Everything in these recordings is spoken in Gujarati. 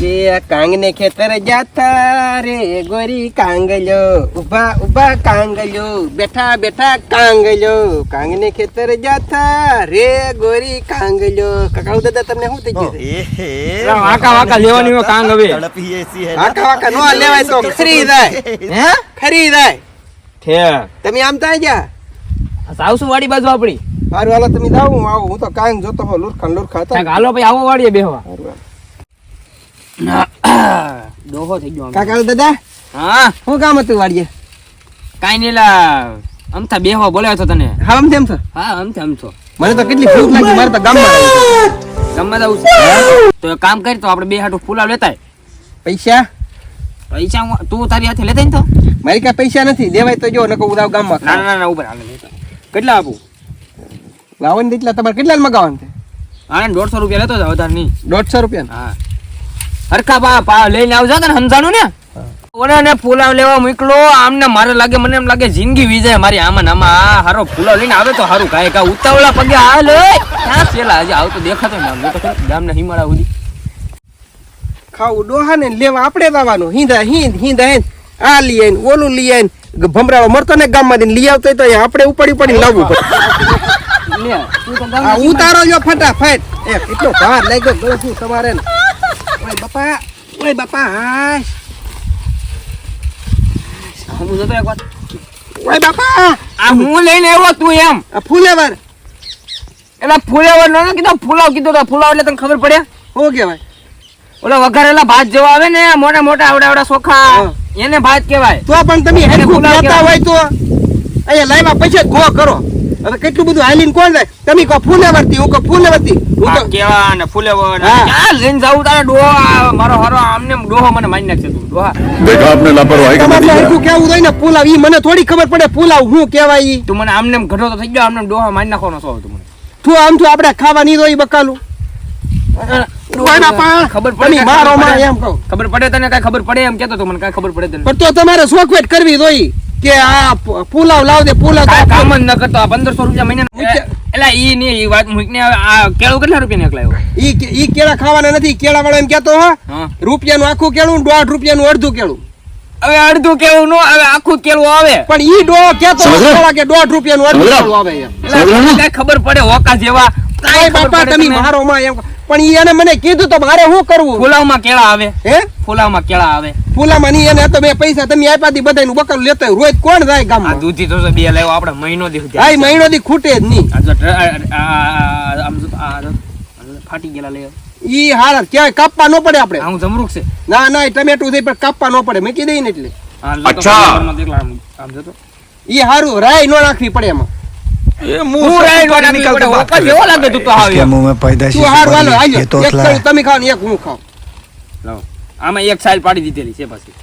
કાંગને ખેતર જાતા રે ગોરી કાંગલ્યો ઊભા ઊભા કાંગલ્યો બેઠા બેઠા કાંગલ્યો. કાંગને ખેતર જાતા રે ગોરી કાંગલ્યો. કાકા દાદા તમને શું થઈ ગયું વાકા વાકા લેવાની હોય કાંગ હવે. વાકા વાકા નો લેવાય તો ખરી જાય. હે? ખરી જાય. ઠે. તમે આમ થાય ગયા? સાવસુ વાડી બાજુ આપણી. હારું હાલો તમે જાઓ હું આવું. હું તો કાંગ જોતો હો લુરખાન લુરખા હાલો ભાઈ આવો વાડીએ બેહવા. ડોહો થઈ ગયો કાકા દાદા? હા? શું કામ હતું વાડીએ? કાઈ નહીં લા. અમથા બેહવા બોલ્યો હતો તને. હા તેમ છો? હા અમથે છો. મને તો કેટલી ભૂખ લાગી મારે તો ગામમાં રહેવું જવું છે. તો કામ કરી તો આપણે બે હાટું ફુલાવ લેતા પૈસા? પૈસા હું- તું તારી હાથે લેતા ને તો. મારી કાંઈ પૈસા નથી દેવાય તો જો નકો ઉદાવ ગામમાં. ના ના ના ઉપર હાલે કેટલા આપું? લાવો ને એટલા તમારે કેટલા મગાવવાનું છે? આને દોઢસો રૂપિયા લેતો જા વધારે નહીં. દોઢસો રૂપિયા? હા. હરખા પા પા લઈને આવજો ને સમજાણું ને? પુલાવ લેવા મોકલો આમને મારે લાગે મને એમ લાગે જિંદગી વીજે મારી આમાં આમાં. આ હારો પુલાવ લઈને આવે તો હારું કાંઈ કા ઉતાવળા પગે આ લે ક્યાં છેલા હજી આવતો દેખાતો ને આમ તો ગામના હિમાળા સુધી. ખાવું ડોહા ને લેવા આપણે આવવાનું હિંદા હિંદ હિંદા હિંદ. આ લઈ આવીને ઓલું લઈ આવીને ભમરાળો મરતો ને ગામમાં લઈ આવતો તો આપણે ઉપાડી ઉપાડી લાવવું પડે. ઉતારો જો ફટાફટ. એટલો કેટલો ભાર લાગ્યો ગયો શું તમારે ને bapak. બાપા bapak. હું જતો એક વાત ઓય બાપા આ હું લઈને આવ્યો તું એમ આ ફૂલેવર એટલે કીધું નો કીધો ફુલાવ કીધો તો ફુલાવ એટલે તને ખબર પડે શું કહેવાય ઓલા વઘારેલા ભાત જેવા આવે ને મોટા મોટા આવડા આવડા સોખા એને ભાત કહેવાય તો પણ તમે હેડ હેરખું હોય તો અહીંયા લાવ્યા પછી ગો કરો કેટલું બધું હાલીને કોણ જાય? તમે કો ફૂલે વર્તી હું કો ફૂલે વર્તી હું તો કેવા ને ફૂલે વર આ લઈને જાવ તારે? ડોહા મારો હરો આમને ડોહો મને મારી નાખશે તું. ડોહા. દેખો આપને લાપરવાહી કે તમારે હરકું કેવું હોય ને પુલાવ ઈ મને થોડી ખબર પડે પુલાવ હું કેવાય ઈ? તું મને આમને ઘટો તો થઈ ગયો આમને ડોહા મારી નાખવાનો છો તું મને. તું આમ તો આપણે ખાવા નહીં દોઈ બકાલું. ખબર પડે તને કઈ ખબર પડે એમ કેતો તો મને કઈ ખબર પડે તને. પણ તો તમારે શોખ વેટ કરવી જોઈ કે આ પુલાવ લાવ દે પુલાવ કામ જ ન કરતો આ પંદરસો રૂપિયા મહિના. એલા ઈ ને ઈ વાત મૂકને હવે આ કેળું કેટલા રૂપિયા નીકળાયો ઈ ઈ કેળા ખાવાના નથી કેળા વાળા એમ કેતો હો. રૂપિયાનું આખું કેળું દોઢ રૂપિયાનું અડધું કેળું. હવે અડધું કેળું નો હવે આખું કેળું આવે. પણ ઈ ડો કેતો કેળા કે દોઢ રૂપિયાનું અડધું કેળું આવે ખબર પડે હોકા જેવા. કાંઈ બાપા તમે મારો માં એમ પણ ઈ એને મને કીધું તો મારે શું કરવું? ફુલાવમાં કેળા આવે. હે? ફુલાવમાં કેળા આવે. ફુલામાં નહીં એને તો મેં પૈસા તમે આપ્યા દી બધાનું બકરું લેતો રોજ કોણ જાય આ દૂધી તો બે લાવ્યો આપણે મહિનો દી સુધી મહિનો દી ખૂટે જ નહીં. ફાટી ગયેલા લઈ ઈ હારા ક્યાંય કાપવા ન પડે આપણે. હું જમરૂક છે. ના ના ટમેટું થઈ પણ કાપવા ન પડે. મેં કીધી ને એટલે. અચ્છા. આમ આમ જો તો. ઈ હારું રાય ન નાખવી પડે એમાં. આમાં એક સાઈલ પાડી દીધેલી છે પછી.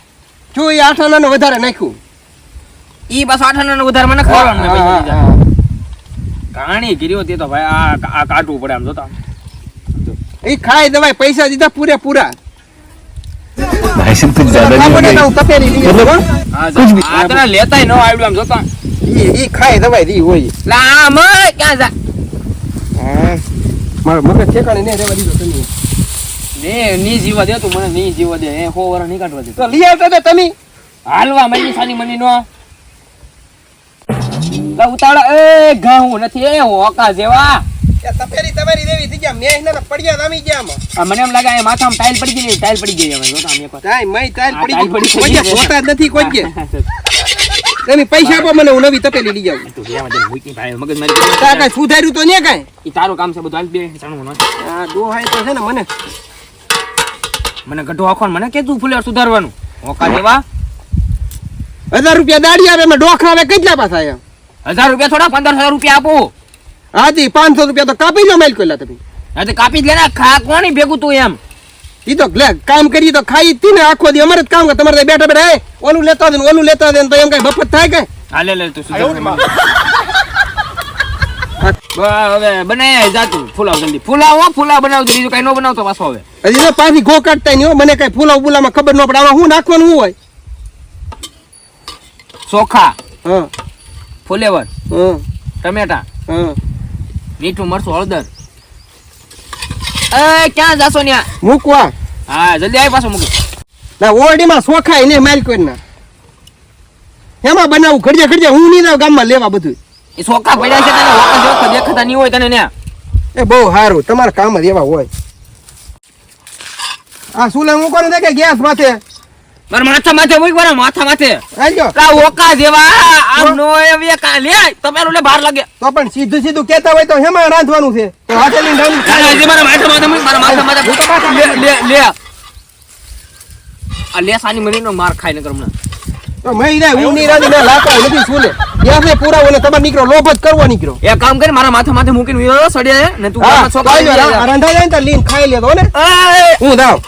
જો એ આઠ આનાનું વધારે નાખ્યું. ઈ બસ આઠ આના વધારે મને ખવડાવવાનું કાણી કર્યો તે તો ભાઈ આ આ કાઢવું પડે આમ જોતા. એ ઈ ખાઈ દવાય પૈસા દીધા પૂરેપૂરા. भाई साहब कुछ ज्यादा આ नहीं हो બટેટા गई હું તપેલી લઈ આવું, હો. આ જો, આ તને લેતાય ન આવડ્યું આમ જોતા ઈ ઈ ખાઈ દવાય દી હોય લા આ મય ક્યાં જા હા. મારો મગજ ઠેકાણે નહીં રહેવા દીધો તમે ને ની જીવા દે તું મને ની જીવા દે એ હો વર નહીં કાઢવા દે તો લઈ આવતા હતા તમે હાલવા મની સાની મની નો લા ઉતાવળા એ ઘઉં નથી એ હોકા જેવા એ તમારી દેવી થઈ ગયા. મેં ના પડ્યા નામી ગયા આમાં. મને એમ લાગે આ માથામાં ટાઈલ પડી ગઈ ટાઈલ પડી ગઈ હવે. જોતા આમ એક મય તાર પડી ગઈ. કોઈ ગઈ. નથી કોઈ કે. તમે પૈસા આપો મને હું નવી તપેલી લઈ જાઉં. તું રહેવા દે, મૂકી ભાઈ, મગજમારી કરી. તા કાંઈ સુધાર્યું તો નહીં કાંઈ? ઈ તારું કામ છે બધું હાલ બે. જાણવું મને. આ ડોહાય તો છે ને મને. મને ગઢો આખો મને કે તું ફુલેવર સુધારવાનું? હોકા દેવા હજાર રૂપિયા દાડી આવે એમાં ડોખા આવે કેટલા પાછા આયા? હજાર રૂપિયા થોડા પંદર હજાર રૂપિયા આપો. હાજી પાંચસો રૂપિયા તો કાપી લો માઇલ કોઈલા તમે. હા તો કાપી જ લે ને. ખા કોની ભેગું તું એમ? ઈ તો લે કામ કરી તો ખાઈ તી ને આખો દી. અમારે જ કામ કરે તમારે ત્યાં બેઠા બેઠા એ ઓલું લેતા દે ને ઓલું લેતા દે ને તો એમ કઈ મફત થાય કે? હા લે લે તું હવે બનાય જાતું ફુલાવ જલ્દી. ફુલાવ હો ફુલાવ બનાવ બીજું કઈ ન બનાવતો પાછો હવે. હજી તો પાછી ઘો કાઢતા નહીં હો. મને કઈ ફૂલા બુલામાં ખબર ન પડે. આમાં શું નાખવાનું હોય? ચોખા હા. ફુલેવર હા. ટમેટા હા. મીઠું મરસું હળદર. એ ક્યાં જાશો ન્યા? મૂકવા. હા જલ્દી આવી પાછો મૂકી. ના ઓરડીમાં સોખાય ને માલ કોઈ ના એમાં બનાવું ઘડજે ખડજે હું નહીં જાઉં ગામમાં લેવા બધું. એ સોખા પડ્યા છે તને વખત વખત દેખાતા નહીં હોય તને ન્યા. એ બહુ સારું તમારા કામ જ એવા હોય. આ સુલે હું કોને દે કે ગેસ માથે? મારા માથા માથે મૂક મારા માથા માથે? લા ઓકા જેવા આમ નો એવી કા લે તમારું લે ભાર લાગે. તો પણ સીધું સીધું કહેતા હોય તો હેમાં રાંધવાનું છે? તો હાથે લઈને રાંધી મારા માથા માથે મૂક મારા માથા માથે. લે લે લે. આ લે સાની મરીનો માર ખાઈ ને હમણાં. તો મહી રે હું ની રાંધી ના લાતો નથી સુલે ગેસ ને પૂરા ઓલે તમાર નીકળો લોભ જ કરવો નીકળો. એ કામ કરી મારા માથા માથે મૂકીને વિયો સડે. ને તું છોકરા રાંધા જાય ને તો લીન ખાઈ લેતો ને. હું જાઉં.